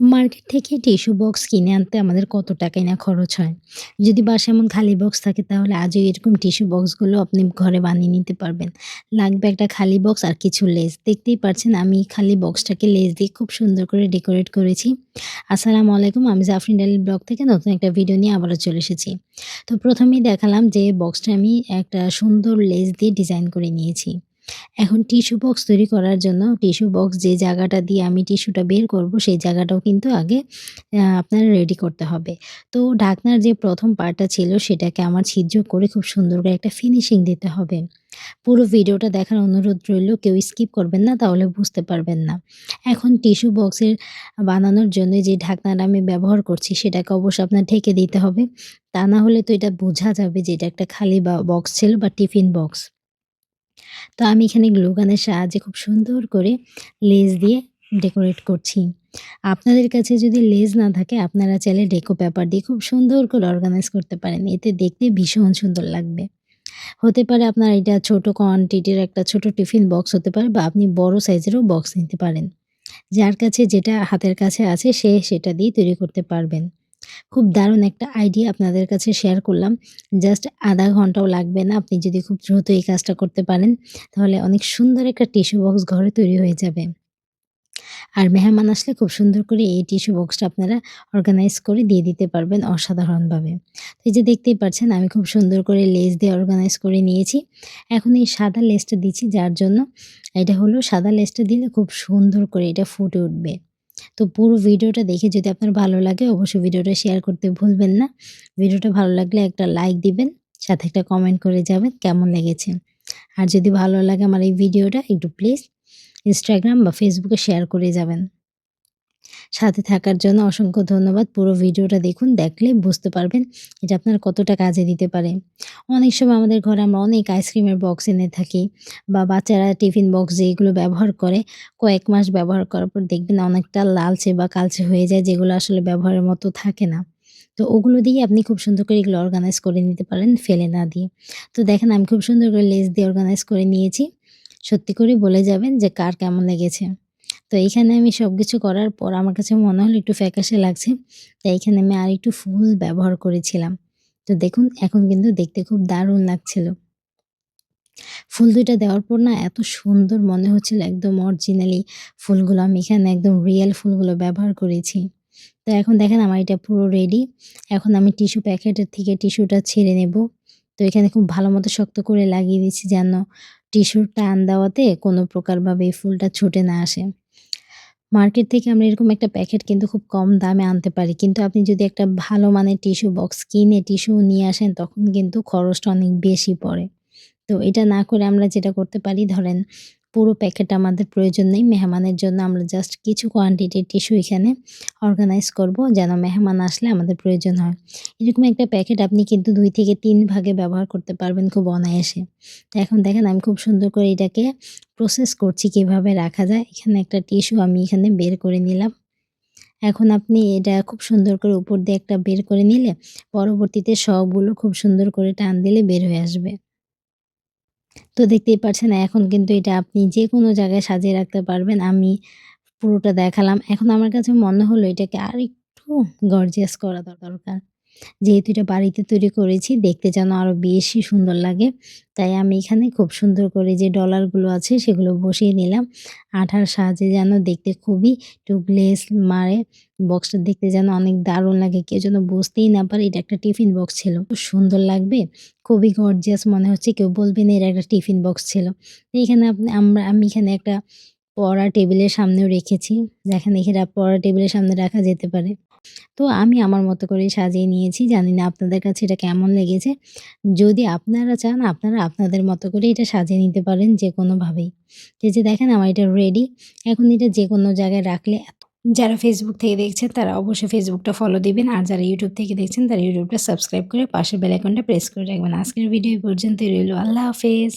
Market থেকে tissue box কিনে আনতে আমাদের কত টাকাই না খরচ হয়। যদি বাসায় এমন খালি বক্স থাকে তাহলে আজও এরকম টিস্যু বক্সগুলো আপনি ঘরে বানিয়ে নিতে পারবেন। লাগবে একটা খালি বক্স আর কিছু লেস। দেখতেই পাচ্ছেন আমি খালি বক্সটাকে লেস দিয়ে খুব সুন্দর করে ডেকোরেট করেছি। আসসালামু আলাইকুম, আমি জাফরিন ডালির ব্লগ থেকে নতুন একটা ভিডিও নিয়ে আবারও চলে এসেছি। তো প্রথমেই দেখালাম যে বক্সটা আমি একটা সুন্দর লেস দিয়ে ডিজাইন করে নিয়েছি। এখন টিস্যু বক্স তৈরি করার জন্য টিস্যু বক্স যে জায়গাটা দিয়ে আমি টিস্যুটা বের করব, সেই জায়গাটাও কিন্তু আগে আপনার রেডি করতে হবে। তো ঢাকনার যে প্রথম পার্টটা ছিল, সেটাকে আমার ছিদ্র করে খুব সুন্দর করে একটা ফিনিশিং দিতে হবে। পুরো ভিডিওটা দেখার অনুরোধ রইল, কেউ স্কিপ করবেন না, তাহলে বুঝতে পারবেন না। এখন টিস্যু বক্সের বানানোর জন্য যে ঢাকনাটা আমি ব্যবহার করছি, সেটাকে অবশ্যই আপনার ঢেকে দিতে হবে। তা না হলে তো এটা বোঝা যাবে যে এটা একটা খালি বা বক্স ছিল বা টিফিন বক্স তো আমি এখানে গ্লুগানের সাহায্যে খুব সুন্দর করে লেজ দিয়ে ডেকোরেট করছি। আপনাদের কাছে যদি লেজ না থাকে, আপনারা চাইলে ডেকো পেপার দিয়ে খুব সুন্দর করে অর্গানাইজ করতে পারেন। এতে দেখতে ভীষণ সুন্দর লাগবে। হতে পারে আপনার এটা ছোট কোয়ান্টিটির একটা ছোট টিফিন বক্স হতে পারে বা আপনি বড় সাইজেরও বক্স নিতে পারেন। যার কাছে যেটা হাতের কাছে আছে, সে সেটা দিয়ে তৈরি করতে পারবেন। খুব দারুণ একটা আইডিয়া আপনাদের কাছে শেয়ার করলাম। জাস্ট আধা ঘন্টাও লাগবে না, আপনি যদি খুব দ্রুত এই কাজটা করতে পারেন, তাহলে অনেক সুন্দর একটা টিস্যু বক্স ঘরে তৈরি হয়ে যাবে। আর মেহমান আসলে খুব সুন্দর করে এই টিস্যু বক্সটা আপনারা অর্গানাইজ করে দিয়ে দিতে পারবেন অসাধারণভাবে। তো এই যে দেখতেই পাচ্ছেন, আমি খুব সুন্দর করে লেস দিয়ে অর্গানাইজ করে নিয়েছি। এখন এই সাদা লেসটা দিচ্ছি, যার জন্য এটা হলো সাদা লেসটা দিলে খুব সুন্দর করে এটা ফুটে উঠবে। তো পুরো ভিডিওটা দেখে যদি আপনার ভালো লাগে, অবশ্যই ভিডিওটা শেয়ার করতে ভুলবেন না। ভিডিওটা ভালো লাগলে একটা লাইক দিবেন, সাথে একটা কমেন্ট করে যাবেন কেমন লেগেছে। আর যদি ভালো লাগে আমার এই ভিডিওটা, একটু প্লিজ ইনস্টাগ্রাম বা ফেসবুকে শেয়ার করে যাবেন। সাথে থাকার জন্য অসংখ্য ধন্যবাদ। পুরো ভিডিওটা দেখুন, দেখলে বুঝতে পারবেন এটা আপনার কতটা কাজে দিতে পারে। অনেক সময় আমাদের ঘরে আমরা অনেক আইসক্রিমের বক্স এনে থাকি বা বাচ্চারা টিফিন বক্স যেগুলো ব্যবহার করে, কয়েক মাস ব্যবহার করার পর দেখবেন অনেকটা লালচে বা কালচে হয়ে যায় যেগুলো আসলে ব্যবহারের মতো থাকে না। তো ওগুলো দিয়ে আপনি খুব সুন্দর করে এগুলো অর্গানাইজ করে নিতে পারেন, ফেলে না দিয়ে। তো দেখেন আমি খুব সুন্দর করে লেস দিয়ে অর্গানাইজ করে নিয়েছি। সত্যি করে বলে যাবেন যে কার কেমন লেগেছে। তো এইখানে আমি সব কিছু করার পর আমার কাছে মনে হলো একটু ফ্যাকাশে লাগছে, তাই এখানে আমি আর একটু ফুল ব্যবহার করেছিলাম। তো দেখুন, এখন কিন্তু দেখতে খুব দারুণ লাগছিল। ফুল দুইটা দেওয়ার পর না এত সুন্দর মনে হচ্ছিল একদম অরিজিনালি ফুলগুলো, আমি এখানে একদম রিয়েল ফুলগুলো ব্যবহার করেছি। তো এখন দেখেন আমার এটা পুরো রেডি এখন আমি টিস্যু প্যাকেটের থেকে টিস্যুটা ছেড়ে নেব। তো এখানে খুব ভালো মতো শক্ত করে লাগিয়ে দিচ্ছি যেন টিস্যুর টান দেওয়াতে কোনো প্রকারভাবে এই ফুলটা ছুটে না আসে। মার্কেট থেকে আমরা এরকম একটা প্যাকেট কিন্তু খুব কম দামে আনতে পারি। কিন্তু আপনি যদি একটা ভালো মানের টিস্যু বক্স কিনে টিস্যু নিয়ে আসেন, তখন কিন্তু খরচটা অনেক বেশি পড়ে। তো এটা না করে আমরা যেটা করতে পারি, ধরেন পুরো প্যাকেট আমাদের প্রয়োজন নেই, মেহমানের জন্য আমরা জাস্ট কিছু কোয়ান্টিটির টিস্যু এখানে অর্গানাইজ করব যেন মেহমান আসলে আমাদের প্রয়োজন হয়। এরকম একটা প্যাকেট আপনি কিন্তু দুই থেকে তিন ভাগে ব্যবহার করতে পারবেন খুব অনায়াসে। তো এখন দেখেন আমি খুব সুন্দর করে এটাকে প্রসেস করছি কীভাবে রাখা যায়। এখানে একটা টিস্যু আমি এখানে বের করে নিলাম। এখন আপনি এটা খুব সুন্দর করে উপর দিয়ে একটা বের করে নিলে পরবর্তীতে সবগুলো খুব সুন্দর করে টান দিলে বের হয়ে আসবে। তো দেখতেই পাচ্ছেন এখন কিন্তু এটা আপনি যে কোনো জায়গায় সাজিয়ে রাখতে পারবেন। আমি পুরোটা দেখালাম। এখন আমার কাছে মনে হলো এটাকে আর একটু গর্জিয়াস করা দরকার। যেহেতু এটা বাড়িতে তৈরি করেছি, দেখতে যেন আরও বেশি সুন্দর লাগে। তাই আমি এখানে খুব সুন্দর করে যে ডলারগুলো আছে সেগুলো বসিয়ে নিলাম। আঠার সাহায্যে যেন দেখতে খুবই একটু গ্লেস মারে, বক্সটা দেখতে যেন অনেক দারুণ লাগে। কেউ যেন বুঝতেই না পারে, এটা একটা টিফিন বক্স ছিল। খুব সুন্দর লাগবে, খুবই গর্জিয়াস মনে হচ্ছে, কেউ বলবেন এর একটা টিফিন বক্স ছিল। এইখানে আপনি, আমরা, আমি এখানে একটা পড়া টেবিলের সামনেও রেখেছি। দেখেন এখানে পড়া টেবিলের সামনে রাখা যেতে পারে। তো আমি আমার মতো করে সাজিয়ে নিয়েছি। জানি না আপনাদের কাছে এটা কেমন লেগেছে। যদি আপনারা চান, আপনারা আপনাদের মতো করে এটা সাজিয়ে নিতে পারেন যে কোনোভাবেই তো যে দেখেন আমার এটা রেডি এখন এটা যে কোনো জায়গায় রাখলে যারা ফেসবুক থেকে দেখছেন, তারা অবশ্যই ফেসবুকটা ফলো দিবেন। আর যারা ইউটিউব থেকে দেখছেন, তারা ইউটিউবটা সাবস্ক্রাইব করে পাশের বেলাইকনটা প্রেস করে রাখবেন। আজকের ভিডিও পর্যন্ত রইল। আল্লাহ হাফেজ।